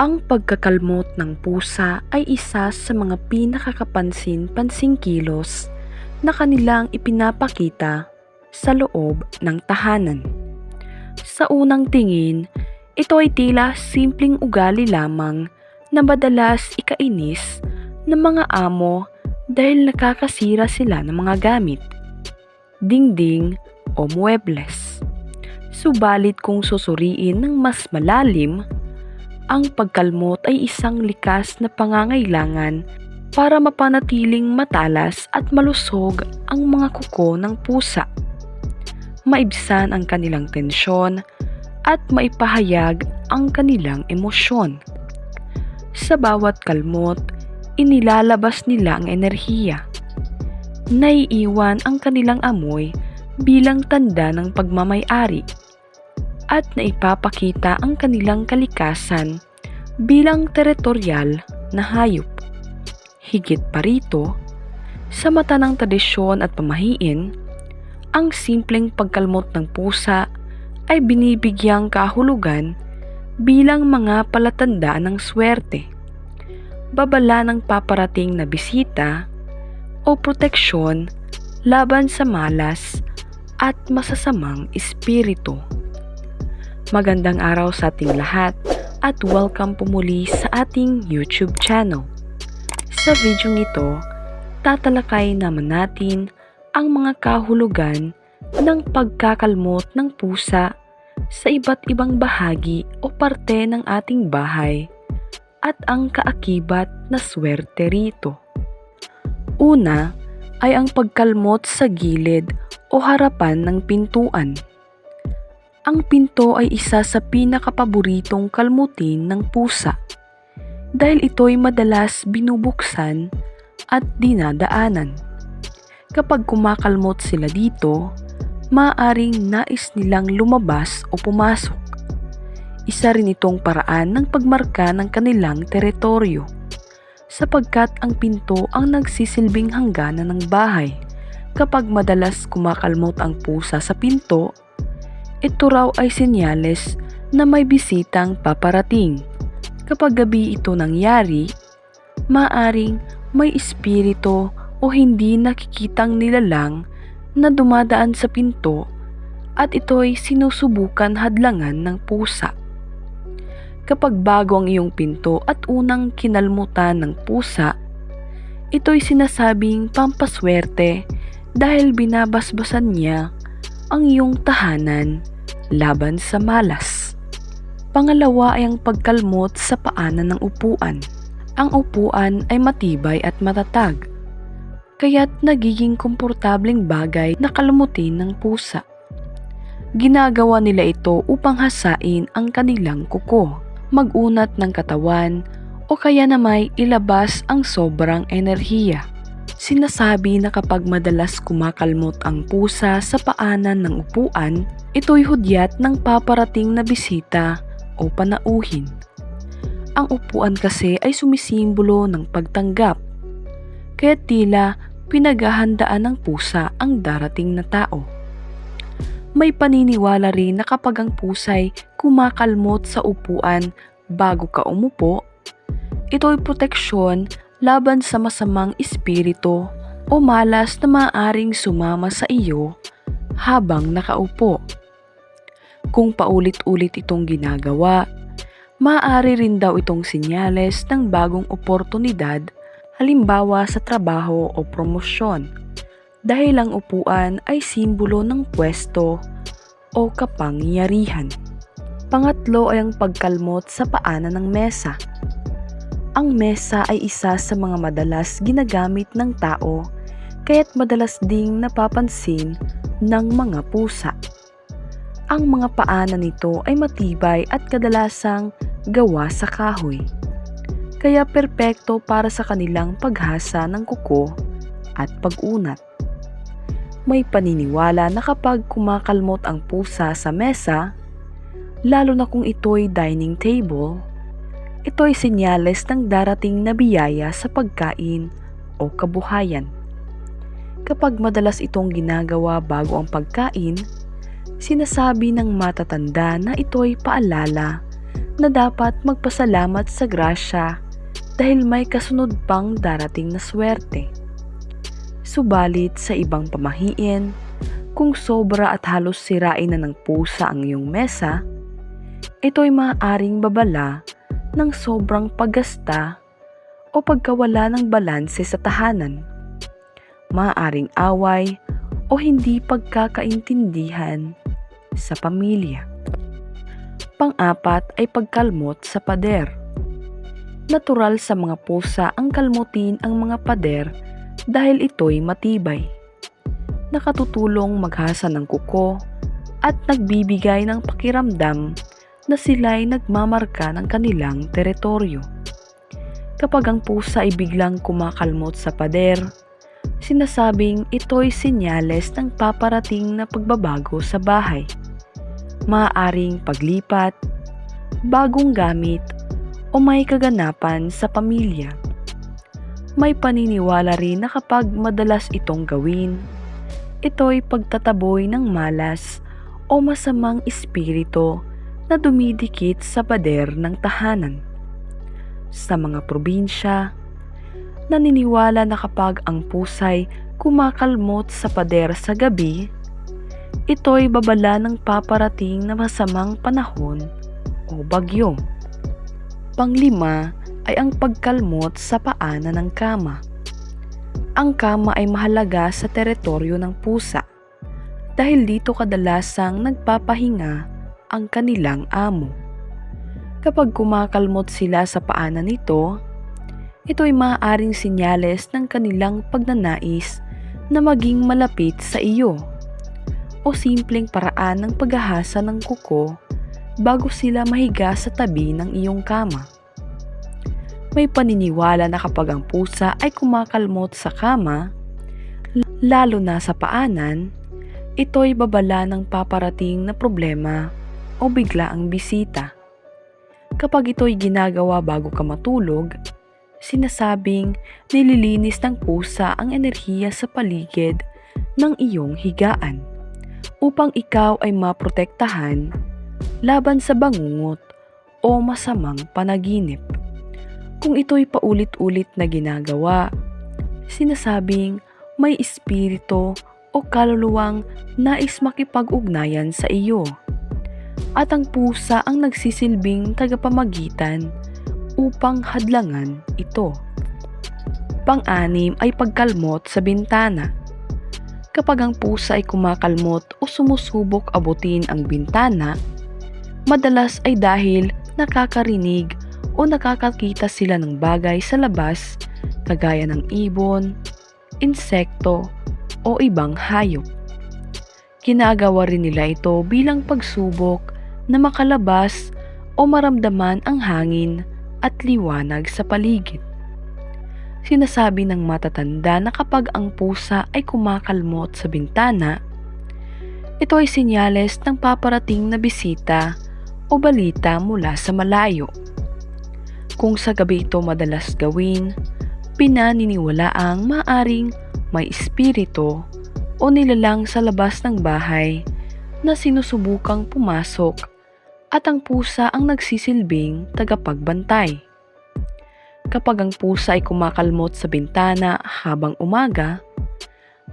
Ang pagkakalmot ng pusa ay isa sa mga pinakakapansin-pansing kilos na kanilang ipinapakita sa loob ng tahanan. Sa unang tingin, ito ay tila simpleng ugali lamang na madalas ikainis ng mga amo dahil nakakasira sila ng mga gamit, dingding o muebles. Subalit kung susuriin ng mas malalim, ang pagkalmot ay isang likas na pangangailangan para mapanatiling matalas at malusog ang mga kuko ng pusa. Maibsan ang kanilang tensyon at maipahayag ang kanilang emosyon. Sa bawat kalmot, inilalabas nila ang enerhiya. Naiiwan ang kanilang amoy bilang tanda ng pagmamayari at naipapakita ang kanilang kalikasan bilang teritorial na hayop. Higit pa rito, sa mata ng tradisyon at pamahiin, ang simpleng pagkalmot ng pusa ay binibigyang kahulugan bilang mga palatanda ng swerte, babala ng paparating na bisita o proteksyon laban sa malas at masasamang espiritu. Magandang araw sa ating lahat at welcome po muli sa ating YouTube channel. Sa video ito, tatalakay naman natin ang mga kahulugan ng pagkakalmot ng pusa sa iba't ibang bahagi o parte ng ating bahay at ang kaakibat na swerte rito. Una ay ang pagkalmot sa gilid o harapan ng pintuan. Ang pinto ay isa sa pinakapaboritong kalmutin ng pusa dahil ito'y madalas binubuksan at dinadaanan. Kapag kumakalmot sila dito, maaring nais nilang lumabas o pumasok. Isa rin itong paraan ng pagmarka ng kanilang teritoryo sapagkat ang pinto ang nagsisilbing hangganan ng bahay. Kapag madalas kumakalmot ang pusa sa pinto, ito raw ay senyales na may bisitang paparating. Kapag gabi ito nangyari, maaring may espiritu o hindi nakikitang nilalang na dumadaan sa pinto at ito'y sinusubukan hadlangan ng pusa. Kapag bago ang iyong pinto at unang kinalmutan ng pusa, ito'y sinasabing pampaswerte dahil binabasbasan niya ang iyong tahanan laban sa malas. Pangalawa ay ang pagkalmot sa paanan ng upuan. Ang upuan ay matibay at matatag, kaya't nagiging komportableng bagay na kalmutin ng pusa. Ginagawa nila ito upang hasain ang kanilang kuko, magunat ng katawan o kaya na may ilabas ang sobrang enerhiya. Sinasabi na kapag madalas kumakalmot ang pusa sa paanan ng upuan, ito'y hudyat ng paparating na bisita o panauhin. Ang upuan kasi ay sumisimbolo ng pagtanggap, kaya tila pinaghahandaan ng pusa ang darating na tao. May paniniwala rin na kapag ang pusa'y kumakalmot sa upuan bago ka umupo, ito'y proteksyon laban sa masamang espiritu o malas na maaring sumama sa iyo habang nakaupo. Kung paulit-ulit itong ginagawa, maaari rin daw itong sinyales ng bagong oportunidad halimbawa sa trabaho o promosyon dahil ang upuan ay simbolo ng pwesto o kapangyarihan. Pangatlo ay ang pagkalmot sa paanan ng mesa. Ang mesa ay isa sa mga madalas ginagamit ng tao kaya't madalas ding napapansin ng mga pusa. Ang mga paanan nito ay matibay at kadalasang gawa sa kahoy. Kaya perpekto para sa kanilang paghasa ng kuko at pag-unat. May paniniwala na kapag kumakalmot ang pusa sa mesa, lalo na kung ito'y dining table, ito ay senyales ng darating na biyaya sa pagkain o kabuhayan. Kapag madalas itong ginagawa bago ang pagkain, sinasabi ng matatanda na ito'y paalala na dapat magpasalamat sa grasya dahil may kasunod pang darating na swerte. Subalit sa ibang pamahiin, kung sobra at halos sirain na ng pusa ang iyong mesa, ito'y maaaring babala ng sobrang paggasta o pagkawala ng balanse sa tahanan. Maaaring away o hindi pagkakaintindihan sa pamilya. Pang-apat ay pagkalmot sa pader. Natural sa mga pusa ang kalmutin ang mga pader dahil ito'y matibay. Nakatutulong maghasa ng kuko at nagbibigay ng pakiramdam na sila'y nagmamarka ng kanilang teritoryo. Kapag ang pusa ay biglang kumakalmot sa pader, sinasabing ito'y senyales ng paparating na pagbabago sa bahay. Maaaring paglipat, bagong gamit, o may kaganapan sa pamilya. May paniniwala rin na kapag madalas itong gawin, ito'y pagtataboy ng malas o masamang espiritu na dumidikit sa pader ng tahanan. Sa mga probinsya, naniniwala na kapag ang pusay kumakalmot sa pader sa gabi, ito'y babala ng paparating na masamang panahon o bagyo. Panglima ay ang pagkalmot sa paanan ng kama. Ang kama ay mahalaga sa teritoryo ng pusa dahil dito kadalasang nagpapahinga ang kanilang amo. Kapag kumakalmot sila sa paanan nito, ito ay maaaring sinyales ng kanilang pagnanais na maging malapit sa iyo o simpleng paraan ng paghahasa ng kuko bago sila mahiga sa tabi ng iyong kama. May paniniwala na kapag ang pusa ay kumakalmot sa kama, lalo na sa paanan, ito'y babala ng paparating na problema o bigla ang bisita. Kapag ito'y ginagawa bago ka matulog, sinasabing nililinis ng pusa ang enerhiya sa paligid ng iyong higaan upang ikaw ay maprotektahan laban sa bangungot o masamang panaginip. Kung ito'y paulit-ulit na ginagawa, sinasabing may espiritu o kaluluwang nais makipag-ugnayan sa iyo. At ang pusa ang nagsisilbing tagapamagitan upang hadlangan ito. Pang-anim ay pagkalmot sa bintana. Kapag ang pusa ay kumakalmot o sumusubok abutin ang bintana, madalas ay dahil nakakarinig o nakakakita sila ng bagay sa labas kagaya ng ibon, insekto o ibang hayop. Ginagawa rin nila ito bilang pagsubok na makalabas o maramdaman ang hangin at liwanag sa paligid. Sinasabi ng matatanda na kapag ang pusa ay kumakalmot sa bintana, ito ay sinyales ng paparating na bisita o balita mula sa malayo. Kung sa gabi ito madalas gawin, pinaniniwalaang maaring may espiritu o nilalang sa labas ng bahay na sinusubukang pumasok at ang pusa ang nagsisilbing tagapagbantay. Kapag ang pusa ay kumakalmot sa bintana habang umaga,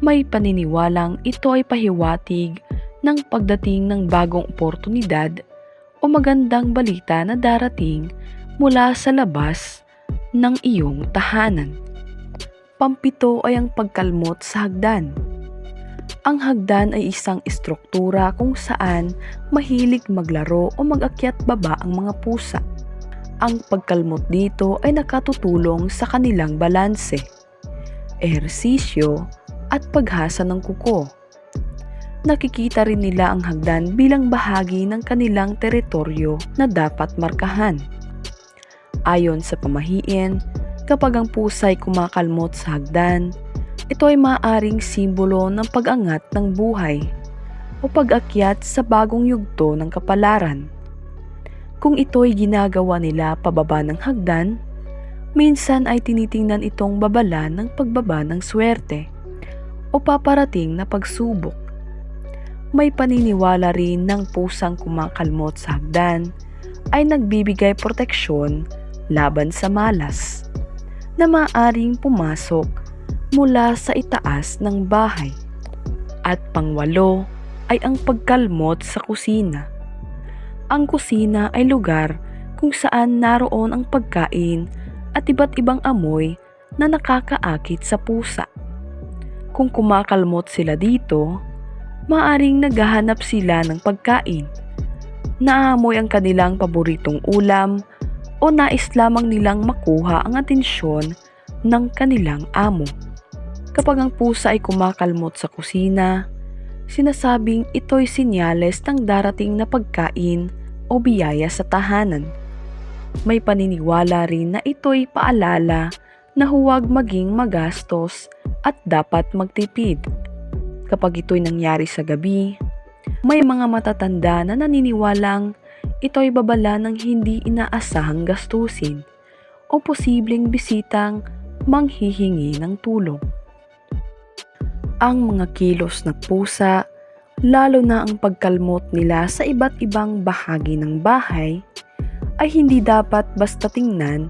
may paniniwalang ito ay pahiwatig ng pagdating ng bagong oportunidad o magandang balita na darating mula sa labas ng iyong tahanan. Pampito ay ang pagkalmot sa hagdan. Ang hagdan ay isang estruktura kung saan mahilig maglaro o mag-akyat baba ang mga pusa. Ang pagkalmot dito ay nakatutulong sa kanilang balanse, ehersisyo at paghasa ng kuko. Nakikita rin nila ang hagdan bilang bahagi ng kanilang teritoryo na dapat markahan. Ayon sa pamahiin, kapag ang pusa ay kumakalmot sa hagdan, ito ay maaaring simbolo ng pag-angat ng buhay o pag-akyat sa bagong yugto ng kapalaran. Kung ito'y ginagawa nila pababa ng hagdan, minsan ay tinitingnan itong babala ng pagbaba ng swerte o paparating na pagsubok. May paniniwala rin ng pusang kumakalmot sa hagdan ay nagbibigay proteksyon laban sa malas na maaring pumasok mula sa itaas ng bahay. At pangwalo ay ang pagkalmot sa kusina. Ang kusina ay lugar kung saan naroon ang pagkain at iba't ibang amoy na nakakaakit sa pusa. Kung kumakalmot sila dito, maaring naghahanap sila ng pagkain. Naamoy ang kanilang paboritong ulam o nais lamang nilang makuha ang atensyon ng kanilang amo. Kapag ang pusa ay kumakalmot sa kusina, sinasabing ito'y sinyales ng darating na pagkain o biyaya sa tahanan. May paniniwala rin na ito'y paalala na huwag maging magastos at dapat magtipid. Kapag ito'y nangyari sa gabi, may mga matatanda na naniniwalang ito'y babala ng hindi inaasahang gastusin o posibleng bisitang manghihingi ng tulong. Ang mga kilos ng pusa, lalo na ang pagkalmot nila sa iba't ibang bahagi ng bahay, ay hindi dapat basta tingnan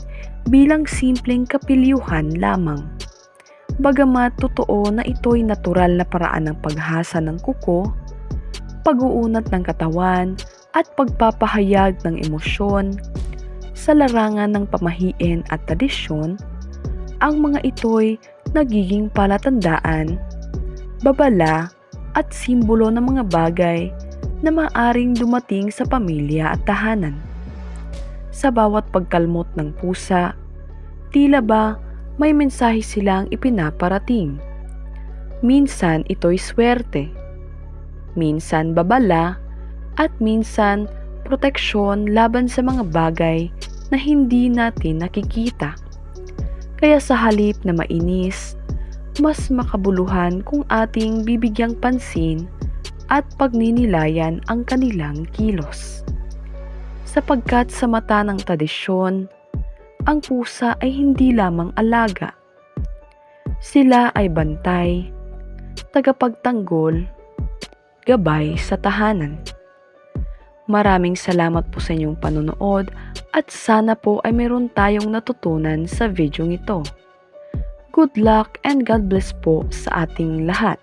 bilang simpleng kapilyuhan lamang. Bagamat totoo na ito'y natural na paraan ng paghasa ng kuko, pag-uunat ng katawan at pagpapahayag ng emosyon, sa larangan ng pamahiin at tradisyon, ang mga ito'y nagiging palatandaan, babala at simbolo ng mga bagay na maaring dumating sa pamilya at tahanan. Sa bawat pagkalmot ng pusa, tila ba may mensahe silang ipinaparating. Minsan ito'y swerte, minsan babala, at minsan proteksyon laban sa mga bagay na hindi natin nakikita. Kaya sa halip na mainis, mas makabuluhan kung ating bibigyang pansin at pagninilayan ang kanilang kilos. Sapagkat sa mata ng tradisyon, ang pusa ay hindi lamang alaga. Sila ay bantay, tagapagtanggol, gabay sa tahanan. Maraming salamat po sa inyong panonood at sana po ay meron tayong natutunan sa video ito. Good luck and God bless po sa ating lahat.